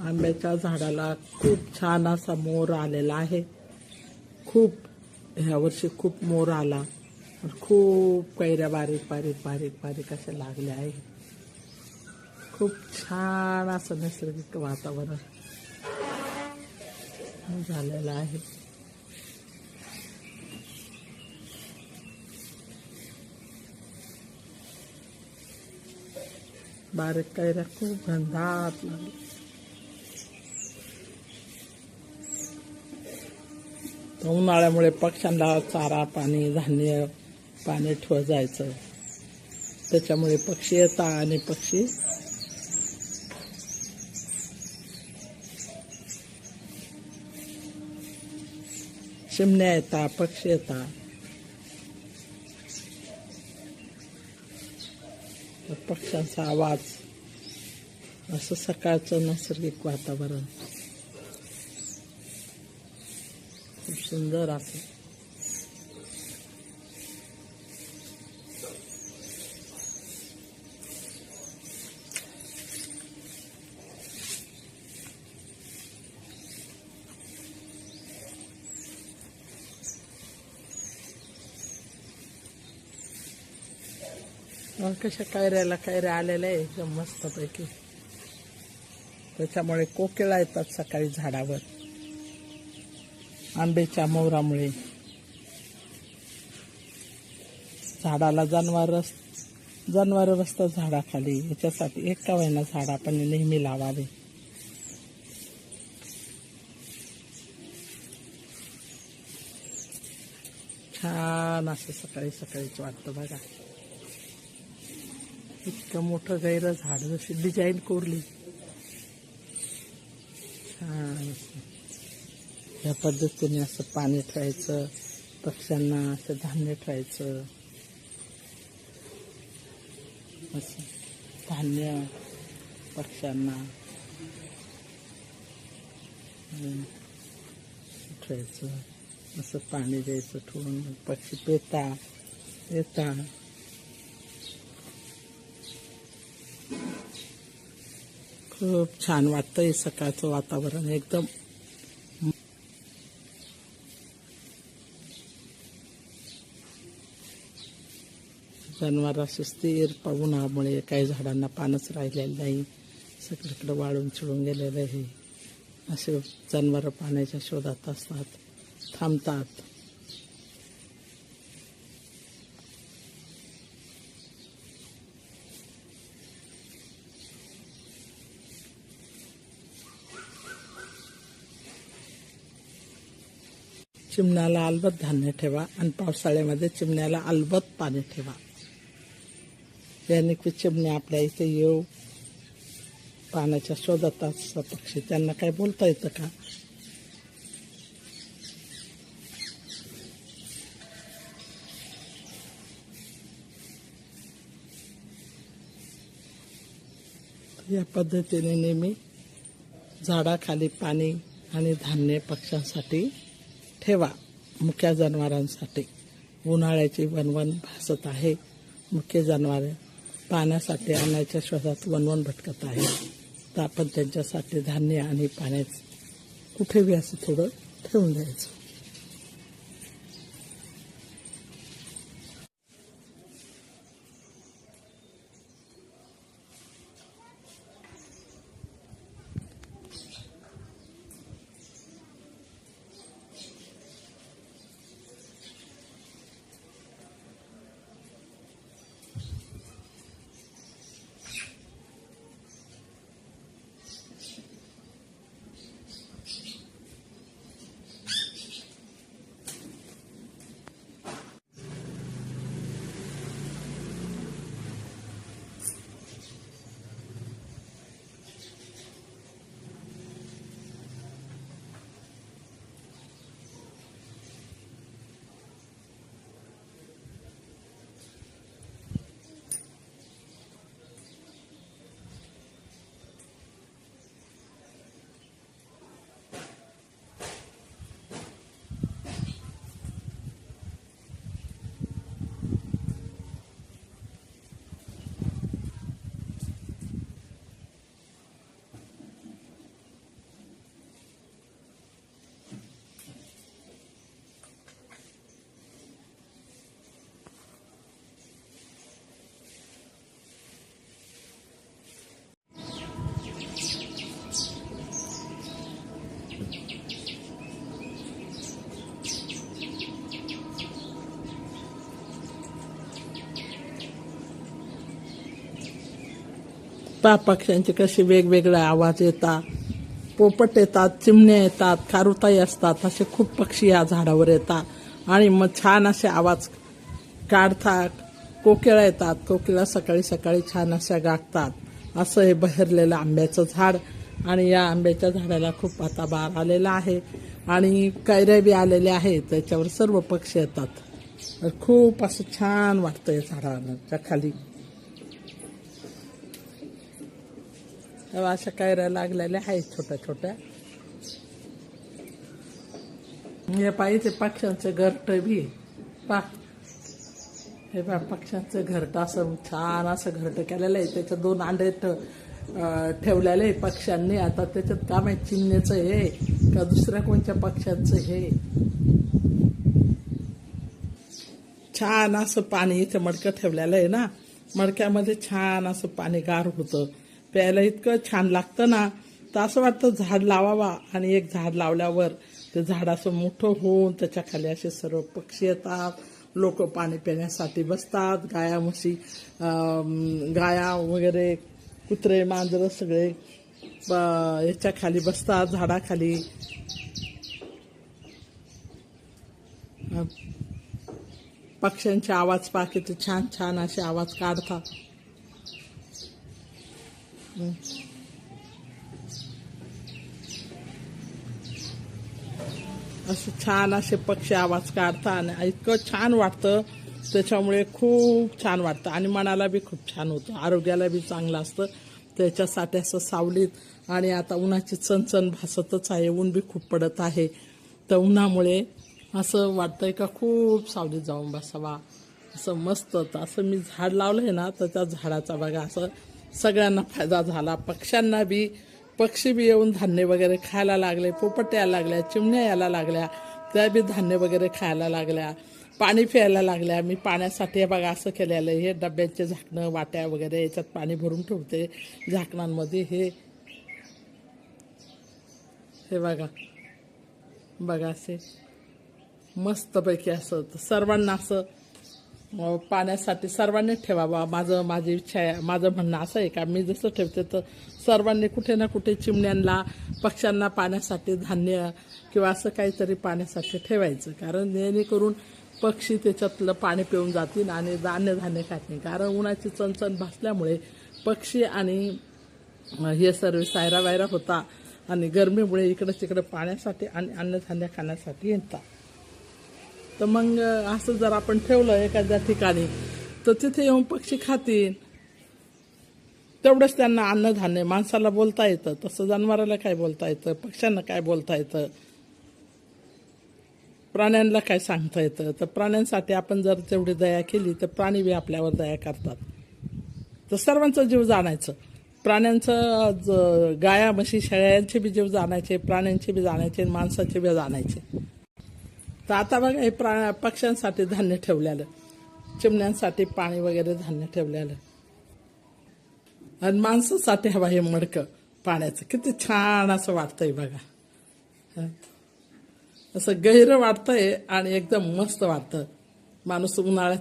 आंब्याच्या झाडाला खूप छान असा मोर आलेला आहे. खूप ह्या वर्षी खूप मोर आला. खूप कैऱ्या बारीक बारीक बारीक बारीक अशा लागल्या आहे. खूप छान असं नैसर्गिक वातावरण झालेलं आहे. बारीक कैऱ्या खूप गंधात लागल्या. उन्हाळ्यामुळे पक्ष्यांना चारा पाणी धान्य पाणी ठेव जायचं. त्याच्यामुळे पक्षी येतात आणि पक्षी चिमण्या येतात पक्षी येतात. पक्ष्यांचा आवाज असं सकाळचं नैसर्गिक वातावरण. खूप सुंदर असं कशा कैऱ्याला कैऱ्या आलेल्या आहे? एकदम मस्तपैकी. त्याच्यामुळे कोकिळा येतात सकाळी झाडावर. आंब्याच्या मोहरामुळे. झाडाला जनावर जनावर रस्ता झाडाखाली. याच्यासाठी एक का होईना झाड आपण नेहमी लावावे. छान असं सकाळी सकाळीच वाटतं बघा. इतकं मोठं गैर झाड जशी डिझाईन कोरली. छान असं या पद्धतीने असं पाणी ठेवायचं पक्ष्यांना असं धान्य ठेवायचं. असं धान्य पक्ष्यांना ठेवायचं. असं पाणी द्यायचं ठेवून पक्षी पेता येता. खूप छान वाटतंय सकाळचं वातावरण एकदम. जनावर स्थिर पावनामुळे काही झाडांना पानच राहिलेलं नाही. सगळीकडे वाळून चिळून गेलेलं आहे. असे जनावरं पाण्याच्या शोधात असतात. थांबतात. चिमण्याला अलबत धान्य ठेवा आणि पावसाळ्यामध्ये चिमण्याला अलबत पाणी ठेवा. दैनिक की चिमण्या आपल्या इथे येऊ. पाण्याच्या शोधात असतात पक्षी. त्यांना काय बोलता येतं का? या पद्धतीने नेहमी झाडाखाली पाणी आणि धान्य पक्ष्यांसाठी ठेवा. मुख्या जनावरांसाठी. उन्हाळ्याची वनवन भासत आहे. मुख्य जनावरे पाण्यासाठी अन्नाच्या शोधात वनवन भटकत आहे. तर आपण त्यांच्यासाठी धान्य आणि पाण्याचं कुठे बी असं थोडं ठेवून द्यायचं. पा पक्ष्यांचे कसे वेगवेगळे आवाज येतात पोपट येतात चिमण्या येतात खारुताई असतात असे खूप पक्षी या झाडावर येतात. आणि मग छान असे आवाज काढतात कोकिळा येतात कोकिळा सकाळी सकाळी छान अशा गागतात. असं हे बहरलेलं आंब्याचं झाड. आणि या आंब्याच्या झाडाला खूप आता बार आलेला आहे. आणि कैऱ्या बी आलेल्या आहेत त्याच्यावर सर्व पक्षी येतात. खूप असं छान वाटतं या झाडाच्या खाली. तेव्हा अशा कैऱ्या लागलेल्या आहेत छोट्या छोट्या. हे पाहिजे पक्ष्यांचं घरट बी पा हे बा पक्ष्यांचं घरट असं छान असं घरट केलेलं आहे. त्याच्यात दोन अंडे ठेवलेले आहे पक्ष्यांनी. आता त्याच्यात का माहिती चिमण्याचं हे का दुसऱ्या कोणत्या पक्ष्यांचं हे छान असं पाणी इथे मडकं ठेवलेलं आहे ना. मडक्यामध्ये छान असं पाणी गार होतं. प्यायला इतकं छान लागतं ना तर असं वाटतं झाड लावावा. आणि एक झाड लावल्यावर ते झाड असं मोठं होऊन त्याच्याखाली असे सर्व पक्षी येतात. लोक पाणी पिण्यासाठी बसतात. गाया म्हशी गाया वगैरे कुत्रे मांजरं सगळे याच्या खाली बसतात झाडाखाली. पक्ष्यांचे आवाज पाकिते छान छान असे आवाज काढतात. हं. असं छान असे पक्षी आवाज काढतात आणि इतकं छान वाटतं. त्याच्यामुळे खूप छान वाटतं आणि मनाला बी खूप छान होतं. आरोग्याला बी चांगलं असतं. त्याच्यासाठी असं सावलीत आणि आता उन्हाची चणचण भासतच आहे. ऊन बी खूप पडत आहे. तर उन्हामुळे असं वाटतंय का खूप सावलीत जाऊन बसावा. असं मस्त तर असं मी झाड लावलं आहे ना तर त्या झाडाचा बघा असं सगळ्यांना फायदा झाला. पक्ष्यांना बी पक्षी बी येऊन धान्य वगैरे खायला लागले पोपट यायला लागल्या चिमण्या यायला लागल्या त्या बी धान्य वगैरे खायला लागल्या पाणी प्यायला लागल्या. मी पाण्यासाठी बघा असं केलेलं हे डब्याचे झाकणं वाट्या वगैरे याच्यात पाणी भरून ठेवते झाकणांमध्ये. हे हे बघा. बघा असे मस्तपैकी असं तर सर्वांना असं पाण्यासाठी सर्वांनी ठेवावा. माझं माझी इच्छा आहे माझं म्हणणं असं आहे का मी जसं ठेवते तर सर्वांनी कुठे ना कुठे चिमण्यांना पक्ष्यांना पाण्यासाठी धान्य किंवा असं काहीतरी पाण्यासाठी ठेवायचं. कारण जेणेकरून पक्षी त्याच्यातलं पाणी पिऊन जातील आणि धान्य धान्य खात नाही. कारण उन्हाची चणचण भासल्यामुळे पक्षी आणि हे सर्व सायरा वायरा होता आणि गरमीमुळे इकडं तिकडं पाण्यासाठी आणि अन्नधान्य खाण्यासाठी येतात. तर मग असं जर आपण ठेवलं एखाद्या ठिकाणी तर तिथे येऊन पक्षी खातील. तेवढंच त्यांना अन्नधान्य माणसाला बोलता येतं. तसं जनावराला काय बोलता येतं? पक्ष्यांना काय बोलता येतं? प्राण्यांना काय सांगता येतं? तर प्राण्यांसाठी आपण जर तेवढी दया केली तर प्राणी बी आपल्यावर दया करतात. तर सर्वांचा जीव जाणायचं. प्राण्यांचं ज- गाया म्हशी शेळ्यांचे बी जीव जाणायचे प्राण्यांचे बी जाणायचे आणि माणसाचे बी जाणायचे. तर आता बघा हे प्रा पक्ष्यांसाठी धान्य ठेवलेलं. चिमण्यांसाठी पाणी वगैरे धान्य ठेवलेलं. आणि माणसासाठी हवा हे मडकं पाण्याचं. किती छान असं वाटतंय बघा. असं गहिरं वाटतंय आणि एकदम मस्त वाटतं. माणूस उन्हाळ्यात